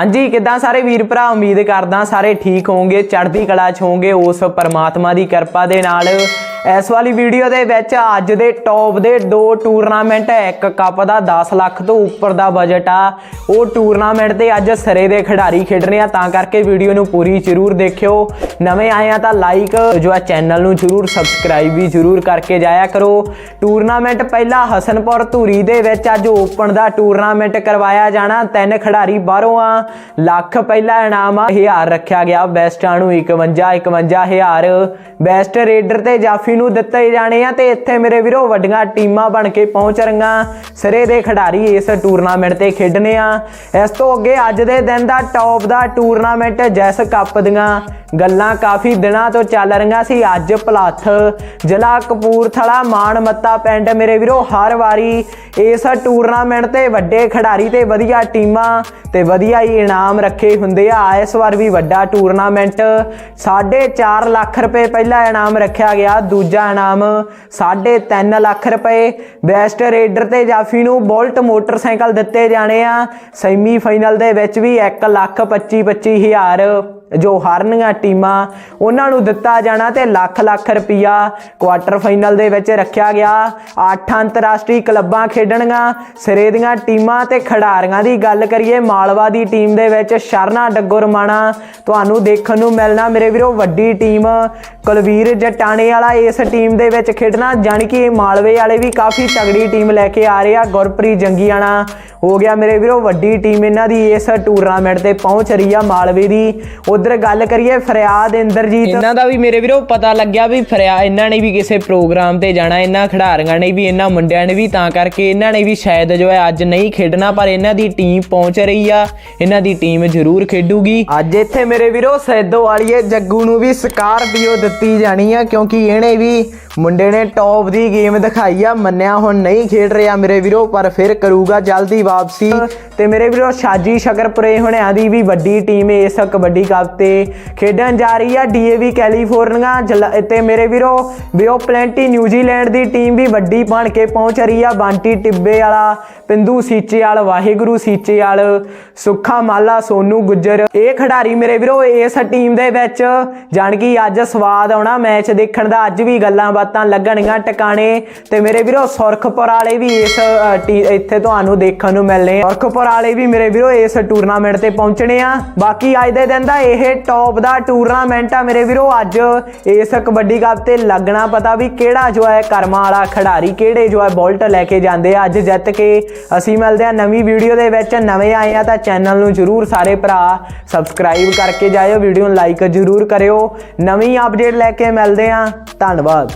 ਹਾਂਜੀ, ਕਿੱਦਾਂ ਸਾਰੇ ਵੀਰ ਭਰਾ? ਉਮੀਦ ਕਰਦਾ ਸਾਰੇ ਠੀਕ ਹੋਵੋਗੇ, ਚੜ੍ਹਦੀ ਕਲਾ 'ਚ ਹੋਵੋਗੇ, ਉਸ ਪਰਮਾਤਮਾ ਦੀ ਕਿਰਪਾ ਦੇ ਨਾਲ। ਇਸ ਵਾਲੀ ਵੀਡੀਓ ਦੇ ਵਿੱਚ ਅੱਜ ਦੇ ਟੌਪ ਦੇ ਦੋ ਟੂਰਨਾਮੈਂਟ ਹੈ। ਇੱਕ ਕੱਪ ਦਾ 10 ਲੱਖ ਤੋਂ ਉੱਪਰ ਦਾ ਬਜਟ ਆ। ਉਹ ਟੂਰਨਾਮੈਂਟ ਤੇ ਅੱਜ ਸਰੇ ਦੇ ਖਿਡਾਰੀ ਖੇਡਣੇ ਆ। ਤਾਂ ਕਰਕੇ ਵੀਡੀਓ ਨੂੰ ਪੂਰੀ ਜ਼ਰੂਰ ਦੇਖਿਓ। ਨਵੇਂ ਆਏ ਆ ਤਾਂ ਲਾਈਕ ਜੋ ਆ ਚੈਨਲ ਨੂੰ ਜ਼ਰੂਰ ਸਬਸਕ੍ਰਾਈਬ ਵੀ ਜ਼ਰੂਰ ਕਰਕੇ ਜਾਇਆ ਕਰੋ। ਟੂਰਨਾਮੈਂਟ ਪਹਿਲਾ ਹਸਨਪੁਰ ਧੂਰੀ ਦੇ ਵਿੱਚ ਅੱਜ ਓਪਨ ਦਾ ਟੂਰਨਾਮੈਂਟ ਕਰਵਾਇਆ ਜਾਣਾ। ਤਿੰਨ ਖਿਡਾਰੀ ਬਾਹਰੋਂ ਆ। ਲੱਖ ਪਹਿਲਾ ਇਨਾਮ ਆ। 1000 ਰੱਖਿਆ ਗਿਆ। ਬੈਸਟਾਂ ਨੂੰ 51 51000 ਬੈਸਟ ਰੇਡਰ ਤੇ ਜਾਫੀ ਨੂੰ ਦਿੱਤੇ ਜਾਣੇ ਆ ਤੇ ਇੱਥੇ ਮੇਰੇ ਵੀਰੋ ਵੱਡੀਆਂ ਟੀਮਾਂ ਬਣ ਕੇ ਪਹੁੰਚ ਰਹੀਆਂ। ਸਿਰੇ ਦੇ ਖਿਡਾਰੀ ਇਸ ਟੂਰਨਾਮੈਂਟ ਤੇ ਖੇਡਣੇ ਆ। ਇਸ ਤੋਂ ਅੱਗੇ ਅੱਜ ਦੇ ਦਿਨ ਦਾ ਟੌਪ ਦਾ ਟੂਰਨਾਮੈਂਟ ਜੈਸ ਕੱਪ ਦੀਆਂ ਗੱਲਾਂ ਕਾਫੀ ਦਿਨਾਂ ਤੋਂ ਚੱਲ ਰਹੀਆਂ ਸੀ। ਅੱਜ ਭਲੱਥ, ਜ਼ਿਲ੍ਹਾ ਕਪੂਰਥਲਾ ਮਾਨ ਮੱਤਾ ਪਿੰਡ ਮੇਰੇ ਵੀਰੋ, ਹਰ ਵਾਰੀ ਇਸ ਟੂਰਨਾਮੈਂਟ ਤੇ ਵੱਡੇ ਖਿਡਾਰੀ ਤੇ ਵਧੀਆ ਟੀਮਾਂ ਤੇ ਵਧੀਆ ਹੀ ਇਨਾਮ ਰੱਖੇ ਹੁੰਦੇ ਆ। ਇਸ ਵਾਰ ਵੀ ਵੱਡਾ ਟੂਰਨਾਮੈਂਟ। 4.5 ਲੱਖ ਰੁਪਏ ਪਹਿਲਾ ਇਨਾਮ ਰੱਖਿਆ ਗਿਆ। ਦੂਜਾ ਇਨਾਮ 3.5 ਲੱਖ ਰੁਪਏ। ਬੈਸਟ ਰੇਡਰ ਤੇ ਜਾਫੀ ਨੂੰ ਬੋਲਟ ਮੋਟਰਸਾਈਕਲ ਦਿੱਤੇ ਜਾਣੇ ਆ। ਸੈਮੀ ਫਾਈਨਲ ਦੇ ਵਿੱਚ ਵੀ 1 ਲੱਖ 25 25 ਹਜ਼ਾਰ ਜੋ ਹਾਰਨੀਆਂ ਟੀਮਾਂ ਉਹਨਾਂ ਨੂੰ ਦਿੱਤਾ ਜਾਣਾ ਤੇ ਲੱਖ ਲੱਖ ਰੁਪਈਆ ਕੁਆਟਰ ਫਾਈਨਲ ਦੇ ਵਿੱਚ ਰੱਖਿਆ ਗਿਆ। ਅੱਠ ਅੰਤਰਰਾਸ਼ਟਰੀ ਕਲੱਬਾਂ ਖੇਡਣੀਆਂ, ਸਿਰੇ ਦੀਆਂ ਟੀਮਾਂ ਤੇ ਖਿਡਾਰੀਆਂ ਦੀ ਗੱਲ ਕਰੀਏ, ਮਾਲਵਾ ਦੀ ਟੀਮ ਦੇ ਵਿੱਚ ਸ਼ਰਨਾ ਡੱਗੋ ਡੱਗੁਰਮਾਣਾ। ਤੁਹਾਨੂੰ ਦੇਖਣ ਨੂੰ ਮਿਲਣਾ ਮੇਰੇ ਵੀਰੋ ਵੱਡੀ ਟੀਮ। ਕੁਲਵੀਰ ਜਟਾਣੇ ਵਾਲਾ ਇਸ ਟੀਮ ਦੇ ਵਿੱਚ ਖੇਡਣਾ ਜਾਣੀ ਕਿ ਮਾਲਵੇ ਵਾਲੇ ਵੀ ਕਾਫੀ ਤਗੜੀ ਟੀਮ ਲੈ ਕੇ ਆ ਰਹੇ ਆ ਗੁਰਪ੍ਰੀਤ ਜੰਗੀਆਣਾ। ਹੋ ਗਿਆ ਮੇਰੇ ਵੀਰੋ ਵੱਡੀ ਟੀਮ ਇਹਨਾਂ ਦੀ ਇਸ ਟੂਰਨਾਮੈਂਟ ਤੇ ਪਹੁੰਚ ਰਹੀ ਆ ਮਾਲਵੇ ਦੀ। ਉਧਰ ਗੱਲ ਕਰੀਏ ਫਰਿਆਦ ਇੰਦਰਜੀਤ। ਇਹਨਾਂ ਦਾ ਵੀ ਮੇਰੇ ਵੀਰੋ ਪਤਾ ਲੱਗਿਆ ਵੀ ਫਰਿਆਦ ਇਹਨਾਂ ਨੇ ਵੀ ਕਿਸੇ ਪ੍ਰੋਗਰਾਮ ਤੇ ਜਾਣਾ ਇਹਨਾਂ ਖਿਡਾਰੀਆਂ ਨੇ ਵੀ ਇਹਨਾਂ ਮੁੰਡਿਆਂ ਨੇ ਵੀ ਤਾਂ ਕਰਕੇ ਇਹਨਾਂ ਨੇ ਵੀ ਸ਼ਾਇਦ ਜੋ ਹੈ ਅੱਜ ਨਹੀਂ ਖੇਡਣਾ ਪਰ ਇਹਨਾਂ ਦੀ ਟੀਮ ਪਹੁੰਚ ਰਹੀ ਆ। ਇਹਨਾਂ ਦੀ ਟੀਮ ਜ਼ਰੂਰ ਖੇਡੂਗੀ। ਅੱਜ ਇੱਥੇ ਮੇਰੇ ਵੀਰੋ ਸੈਦੋ ਵਾਲੀਏ ਜੱਗੂ ਨੂੰ ਵੀ ਸਕਾਰਪੀਓ ਦਿੱਤੀ ਜਾਣੀ ਆ, ਕਿਉਂਕਿ ਇਹਨੇ ਵੀ ਮੁੰਡੇ ਨੇ ਟੌਪ ਦੀ ਗੇਮ ਦਿਖਾਈ ਆ, ਮੰਨਿਆ ਹੁਣ ਨਹੀਂ ਖੇਡ ਰਿਹਾ ਮੇਰੇ ਵੀਰੋ, ਪਰ ਫਿਰ ਕਰੂਗਾ ਜਲਦੀ ਵਾਪਸੀ। ਤੇ ਮੇਰੇ ਵੀਰੋ, ਸ਼ਾਜੀ ਸ਼ਕਰਪੁਰੇ ਹੁਣਿਆਂ ਦੀ ਵੀ ਵੱਡੀ ਟੀਮ ਇਸ ਕਬੱਡੀ ਕੱਪ ਤੇ ਖੇਡਣ ਜਾ ਰਹੀ ਆ ਡੀਏਵੀ ਕੈਲੀਫੋਰਨੀਆ ਤੇ ਮੇਰੇ ਵੀਰੋ Bay of Plenty New Zealand the team ਵੀ ਵੱਡੀ ਬਣ ਕੇ ਪਹੁੰਚ ਰਹੀ ਆ, ਬਾਂਟੀ ਟਿੱਬੇ ਵਾਲਾ, ਪਿੰਦੂ ਸੀਚੇ ਵਾਲ ਵਾਹਿਗੁਰੂ ਸੀਚੇ ਵਾਲ ਸੁੱਖਾ ਮਾਲਾ, ਸੋਨੂ ਗੁੱਜਰ। ਇਹ ਖਿਡਾਰੀ ਮੇਰੇ ਵੀਰੋ, ਇਸ ਟੀਮ ਦੇ ਵਿੱਚ, ਜਾਣ ਕਿ ਅੱਜ ਸਵਾਦ ਆਉਣਾ ਮੈਚ ਦੇਖਣ ਦਾ। ਅੱਜ ਵੀ ਗੱਲਾਂ ਬਾਤਾਂ ਲੱਗਣਗੀਆਂ ਟਿਕਾਣੇ। ਤੇ ਮੇਰੇ ਵੀਰੋ, ਸੁਰਖਪੁਰ ਵਾਲੇ ਵੀ ਇਸ ਇੱਥੇ ਤੁਹਾਨੂੰ ਦੇਖਣ ਨੂੰ ਮਿਲਨੇ ਸੁਰਖਪੁਰ ਵਾਲੇ ਵੀ ਮੇਰੇ ਵੀਰੋ, ਇਸ ਟੂਰਨਾਮੈਂਟ ਤੇ ਪਹੁੰਚਣੇ ਆ। ਬਾਕੀ ਅੱਜ ਦੇ ਦਿਨ ਦਾ ਇਹ ਟੌਪ ਦਾ ਟੂਰਨਾਮੈਂਟ ਆ ਮੇਰੇ ਵੀਰੋ। ਅੱਜ ਇਸ ਕਬੱਡੀ ਕੱਪ ਤੇ ਲੱਗਣਾ ਪਤਾ ਵੀ ਕਿਹੜਾ ਜੋ ਹੈ ਕਰਮਾਂ ਵਾਲਾ ਖਿਡਾਰੀ, ਕਿਹੜੇ ਜੋ ਹੈ ਬੋਲਟ ਲੈ ਕੇ ਜਾਂਦੇ ਆ। ਅੱਜ ਜਿੱਤ ਕੇ ਅਸੀਂ ਮਿਲਦੇ ਆ ਨਵੀਂ ਵੀਡੀਓ ਦੇ ਵਿੱਚ। ਨਵੇਂ ਆਏ ਆ ਤਾਂ ਚੈਨਲ ਨੂੰ ਜਰੂਰ ਸਾਰੇ ਭਰਾ ਸਬਸਕ੍ਰਾਈਬ ਕਰਕੇ ਜਾਇਓ। ਵੀਡੀਓ ਨੂੰ ਲਾਈਕ ਜਰੂਰ ਕਰਿਓ। ਨਵੀਂ ਅਪਡੇਟ ਲੈ ਕੇ ਮਿਲਦੇ ਆ ਧੰਨਵਾਦ।